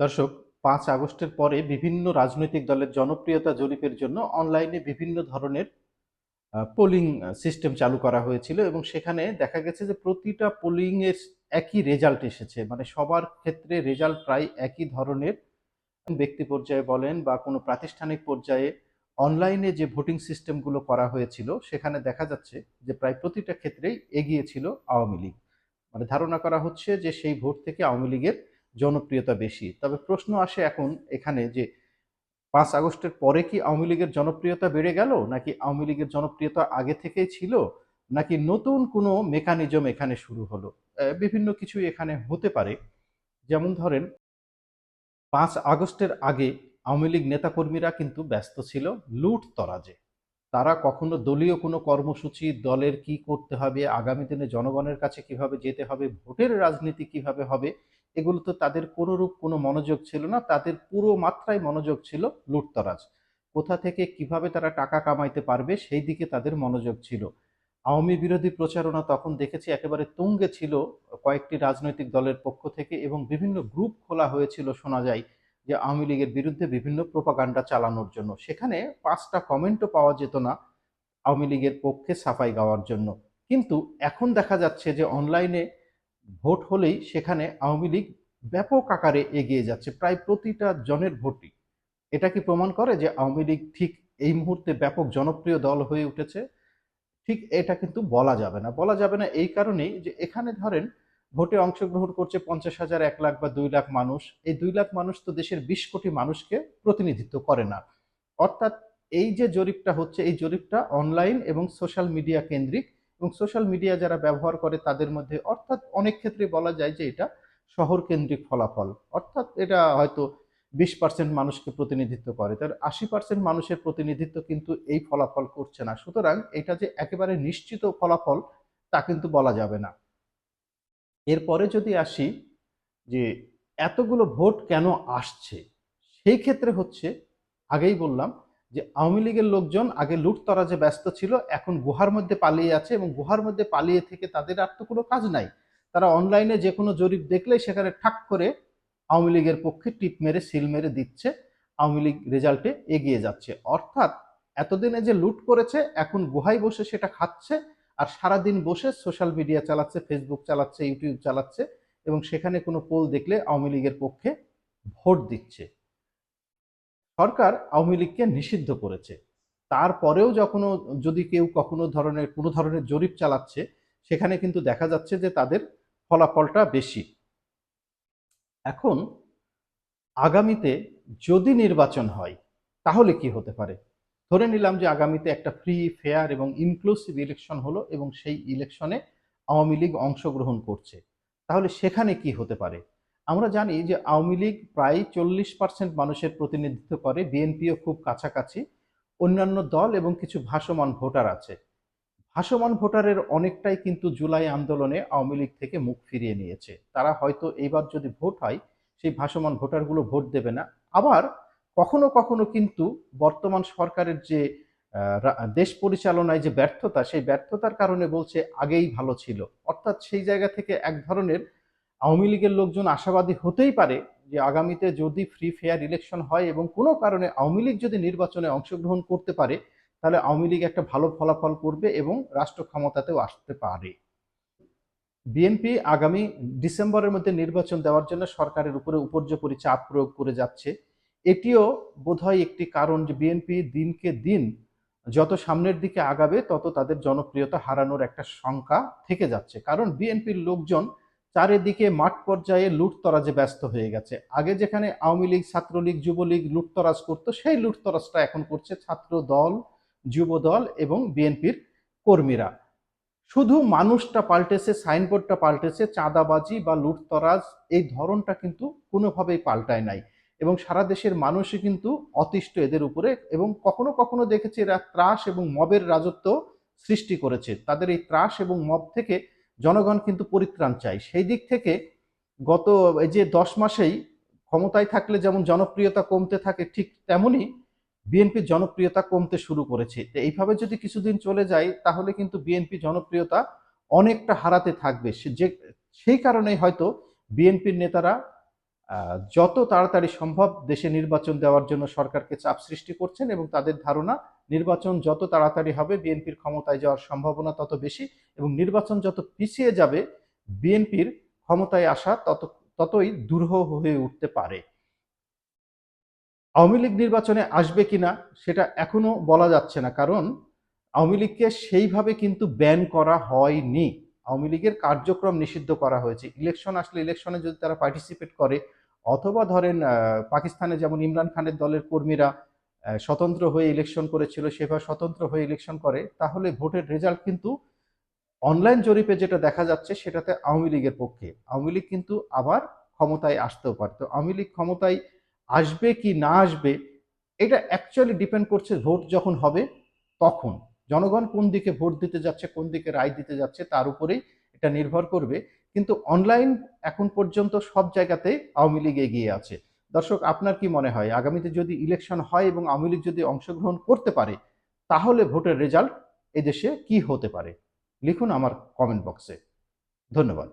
দর্শক, পাঁচ আগস্টের পরে বিভিন্ন রাজনৈতিক দলের জনপ্রিয়তা জরিপের জন্য অনলাইনে বিভিন্ন ধরনের পোলিং সিস্টেম চালু করা হয়েছিল এবং সেখানে দেখা গেছে যে প্রতিটা পোলিং এর একই রেজাল্ট এসেছে। মানে সবার ক্ষেত্রে রেজাল্ট প্রায় একই ধরনের। ব্যক্তি পর্যায়ে বলেন বা কোনো প্রাতিষ্ঠানিক পর্যায়ে অনলাইনে যে ভোটিং সিস্টেমগুলো করা হয়েছিল, সেখানে দেখা যাচ্ছে যে প্রায় প্রতিটা ক্ষেত্রেই এগিয়েছিল আওয়ামী লীগ। মানে ধারণা করা হচ্ছে যে সেই ভোট থেকে আওয়ামী লীগের জনপ্রিয়তা বেশি। তবে প্রশ্ন আসে এখন এখানে যে, পাঁচ আগস্টের পরে কি আওয়ামী লীগের জনপ্রিয়তা বেড়ে গেল? নাকি আওয়ামী লীগের জনপ্রিয়তা আগে থেকেই ছিল? নাকি নতুন কোনো মেকানিজম এখানে শুরু হলো? বিভিন্ন কিছু এখানে হতে পারে। যেমন ধরেন, পাঁচ আগস্টের আগে আওয়ামী লীগ নেতাকর্মীরা কিন্তু ব্যস্ত ছিল লুট তরাজে। তারা কখনো দলীয় কোনো কর্মসূচি, দলের কি করতে হবে, আগামী দিনে জনগণের কাছে কীভাবে যেতে হবে, ভোটের রাজনীতি কীভাবে হবে এগুলো তো তাদের কোনোরূপ কোনো মনোযোগ ছিল না, তাদের পুরো মাত্রায় মনোযোগ ছিল লুটতরাজ। কোথা থেকে কীভাবে তারা টাকা কামাইতে পারবে সেই দিকে তাদের মনোযোগ ছিল। আওয়ামী বিরোধী প্রচারণা তখন দেখেছি একেবারে তুঙ্গে ছিল কয়েকটি রাজনৈতিক দলের পক্ষ থেকে এবং বিভিন্ন গ্রুপ খোলা হয়েছিল শোনা যায় যে আওয়ামী লীগের বিরুদ্ধে বিভিন্ন প্রোপাগান্ডা চালানোর জন্য। সেখানে পাঁচটা কমেন্টও পাওয়া যেত না আওয়ামী লীগের পক্ষে সাফাই গাওয়ার জন্য। কিন্তু এখন দেখা যাচ্ছে যে অনলাইনে ভোট হলেই সেখানে আওয়ামী লীগ ব্যাপক আকারে এগিয়ে যাচ্ছে প্রায় প্রতিটা জনের ভোটই। এটা কি প্রমাণ করে যে আওয়ামী লীগ ঠিক এই মুহূর্তে ব্যাপক জনপ্রিয় দল হয়ে উঠেছে? ঠিক এটা কিন্তু বলা যাবে না। বলা যাবে না এই কারণেই যে এখানে ধরেন ভোটে অংশগ্রহণ করছে পঞ্চাশ হাজার, এক লাখ বা দুই লাখ মানুষ। এই দুই লাখ মানুষ তো দেশের বিশ কোটি মানুষকে প্রতিনিধিত্ব করে না। অর্থাৎ এই যে জরিপটা হচ্ছে, এই জরিপটা অনলাইন এবং সোশ্যাল মিডিয়া কেন্দ্রিক এবং সোশ্যাল মিডিয়া যারা ব্যবহার করে তাদের মধ্যে, অর্থাৎ অনেক ক্ষেত্রে বলা যায় যে এটা শহর কেন্দ্রিক ফলাফল। অর্থাৎ এটা হয়তো বিশ পার্সেন্ট মানুষকে প্রতিনিধিত্ব করে। তার আশি পার্সেন্ট মানুষের প্রতিনিধিত্ব কিন্তু এই ফলাফল করছে না। সুতরাং এটা যে একেবারে নিশ্চিত ফলাফল, তা কিন্তু বলা যাবে না। এরপরে যদি আসি যে এতগুলো ভোট কেন আসছে, সেই ক্ষেত্রে হচ্ছে, আগেই বললাম যে আওয়ামী লীগের লোকজন আগে লুটতরাজে ব্যস্ত ছিল, এখন গুহার মধ্যে পালিয়ে আছে এবং গুহার মধ্যে পালিয়ে থেকে তাদের আর তো কোনো কাজ নাই। তারা অনলাইনে যে কোনো জরিপ দেখলে সেখানে ঠাক করে আওয়ামী লীগের পক্ষে টিপ মেরে, সিল মেরে দিচ্ছে, আওয়ামী লীগ রেজাল্টে এগিয়ে যাচ্ছে। অর্থাৎ এতদিনে যে লুট করেছে, এখন গুহায় বসে সেটা খাচ্ছে আর সারাদিন বসে সোশ্যাল মিডিয়া চালাচ্ছে ফেসবুক চালাচ্ছে ইউটিউব চালাচ্ছে এবং সেখানে কোনো পোল দেখলে আওয়ামী লীগের পক্ষে ভোট দিচ্ছে। সরকার আওয়ামী লীগকে নিষিদ্ধ করেছে। তারপরেও যখন যদি কেউ কখনো ধরনের, কোনো ধরনের জরিপ চালাচ্ছে, সেখানে কিন্তু দেখা যাচ্ছে যে তাদের ফলাফলটা বেশি। এখন আগামীতে যদি নির্বাচন হয়, তাহলে কি হতে পারে? ধরে নিলাম যে আগামীতে একটা ফ্রি ফেয়ার এবং ইনক্লুসিভ ইলেকশন হলো এবং সেই ইলেকশনে আওয়ামী লীগ অংশগ্রহণ করছে। তাহলে সেখানে কি হতে পারে? আমরা জানি যে আওয়ামী লীগ প্রায় চল্লিশ পার্সেন্ট মানুষের প্রতিনিধিত্ব করে বিএনপিও খুব কাছাকাছি। অন্যান্য দল এবং কিছু ভাসমান ভোটার আছে। ভাসমান ভোটারের অনেকটাই কিন্তু জুলাই আন্দোলনে আওয়ামী লীগ থেকে মুখ ফিরিয়ে নিয়েছে। তারা হয়তো এইবার যদি ভোট হয়, সেই ভাসমান ভোটারগুলো ভোট দেবে না। আবার কখনো কখনো কিন্তু বর্তমান সরকারের যে দেশ পরিচালনায় যে ব্যর্থতা, সেই ব্যর্থতার কারণে বলছে আগেই ভালো ছিল। অর্থাৎ সেই জায়গা থেকে এক ধরনের আওয়ামী লীগের লোকজন আশাবাদী হতেই পারে যে আগামীতে যদি ফ্রি ফেয়ার ইলেকশন হয় এবং কোনো কারণে আওয়ামী লীগ যদি নির্বাচনে অংশগ্রহণ করতে পারে তাহলে আওয়ামী লীগ একটা ভালো ফলাফল করবে এবং রাষ্ট্র ক্ষমতাতেও আসতে পারে। বিএনপি আগামী ডিসেম্বরের মধ্যে নির্বাচন দেওয়ার জন্য সরকারের উপরে উপর্যপরি চাপ প্রয়োগ করে যাচ্ছে। এটিও বোধহয় একটি কারণ যে বিএনপি দিনকে দিন যত সামনের দিকে আগাবে, তত তাদের জনপ্রিয়তা হারানোর একটা শঙ্কা থেকে যাচ্ছে। কারণ বিএনপির লোকজন চারিদিকে মাঠ পর্যায়ে লুটতরাজে ব্যস্ত হয়ে গেছে। আগে যেখানে আওয়ামী লীগ, ছাত্রলীগ, যুবলীগ লুটতরাজ করতো, সেই লুটতরাজটা এখন করছে ছাত্র দল যুব দল এবং বিএনপির কর্মীরা। শুধু মানুষটা পাল্টেছে, সাইনবোর্ডটা পাল্টেছে, চাঁদাবাজি বা লুটতরাজ, এই ধরনটা কিন্তু কোনোভাবেই পাল্টায় নাই। এবং সারা দেশের মানুষই কিন্তু অতিষ্ঠ এদের উপরে এবং কখনো কখনো দেখেছি এরা ত্রাস এবং মবের রাজত্ব সৃষ্টি করেছে। তাদের এই ত্রাস এবং মব থেকে জনগণ কিন্তু পরিত্রাণ চায়। সেই দিক থেকে গত এই যে দশ মাসেই ক্ষমতায় থাকলে যেমন জনপ্রিয়তা কমতে থাকে ঠিক তেমনই বিএনপির জনপ্রিয়তা কমতে শুরু করেছে। এইভাবে যদি কিছুদিন চলে যায়, তাহলে কিন্তু বিএনপি জনপ্রিয়তা অনেকটা হারাতে থাকবে। যে, সেই কারণেই হয়তো বিএনপির নেতারা যত তাড়াতাড়ি সম্ভব দেশে নির্বাচন দেওয়ার জন্য সরকারকে চাপ সৃষ্টি করছেন এবং তাদের ধারণা, নির্বাচন যত তাড়াতাড়ি হবে, বিএনপির ক্ষমতায় যাওয়ার সম্ভাবনা তত বেশি এবং নির্বাচন যত পিছিয়ে যাবে, বিএনপির ক্ষমতায় আসা তত, ততই দুরূহ হয়ে উঠতে পারে। আওয়ামী লীগ নির্বাচনে আসবে কিনা সেটা এখনও বলা যাচ্ছে না, কারণ আওয়ামী লীগকে সেইভাবে কিন্তু ব্যান করা হয়নি। আওয়ামী লীগের কার্যক্রম নিষিদ্ধ করা হয়েছে। ইলেকশন আসলে ইলেকশনে যদি তারা পার্টিসিপেট করে, অথবা ধরেন পাকিস্তানে যেমন ইমরান খানের দলের কর্মীরা স্বতন্ত্র হয়ে ইলেকশন করেছিল, সেভাবে স্বতন্ত্র হয়ে ইলেকশন করে, তাহলে ভোটের রেজাল্ট কিন্তু অনলাইন জরিপে যেটা দেখা যাচ্ছে সেটাতে আওয়ামী লীগের পক্ষে। আওয়ামী লীগ কিন্তু আবার ক্ষমতায় আসতেও পারতো আওয়ামী লীগ ক্ষমতায় আসবে কি না আসবে, এটা অ্যাকচুয়ালি ডিপেন্ড করছে ভোট যখন হবে তখন। জনগণ কোন দিকে ভোট দিতে যাচ্ছে, কোন দিকে রায় দিতে যাচ্ছে তার উপরেই এটা নির্ভর করবে। কিন্তু অনলাইন এখন পর্যন্ত সব জায়গাতে আওয়ামী লীগ এগিয়ে আছে। দর্শক, আপনার কি মনে হয়, আগামীতে যদি ইলেকশন হয় এবং আওয়ামী লীগ যদি অংশগ্রহণ করতে পারে, তাহলে ভোটের রেজাল্ট এদেশে কি হতে পারে? লিখুন আমার কমেন্ট বক্সে ধন্যবাদ।